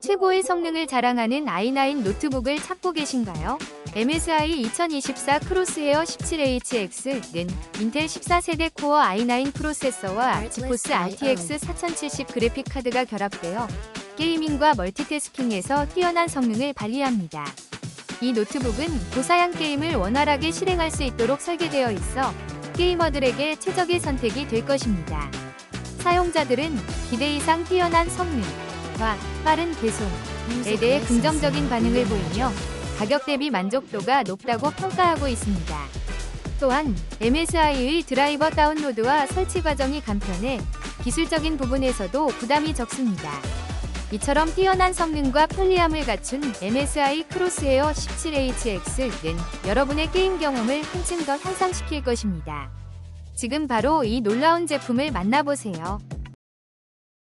최고의 성능을 자랑하는 i9 노트북을 찾고 계신가요? MSI 2024 크로스헤어 17HX는 인텔 14세대 코어 i9 프로세서와 지포스 RTX 4070 그래픽 카드가 결합되어 게이밍과 멀티태스킹에서 뛰어난 성능을 발휘합니다. 이 노트북은 고사양 게임을 원활하게 실행할 수 있도록 설계되어 있어 게이머들에게 최적의 선택이 될 것입니다. 사용자들은 기대 이상 뛰어난 성능 과 빠른 배송에 대해 긍정적인 반응을 보이며 가격 대비 만족도가 높다고 평가하고 있습니다. 또한 MSI의 드라이버 다운로드와 설치 과정이 간편해 기술적인 부분에서도 부담이 적습니다. 이처럼 뛰어난 성능과 편리함을 갖춘 MSI 크로스헤어 17HX는 여러분의 게임 경험을 한층 더 향상시킬 것입니다. 지금 바로 이 놀라운 제품을 만나보세요.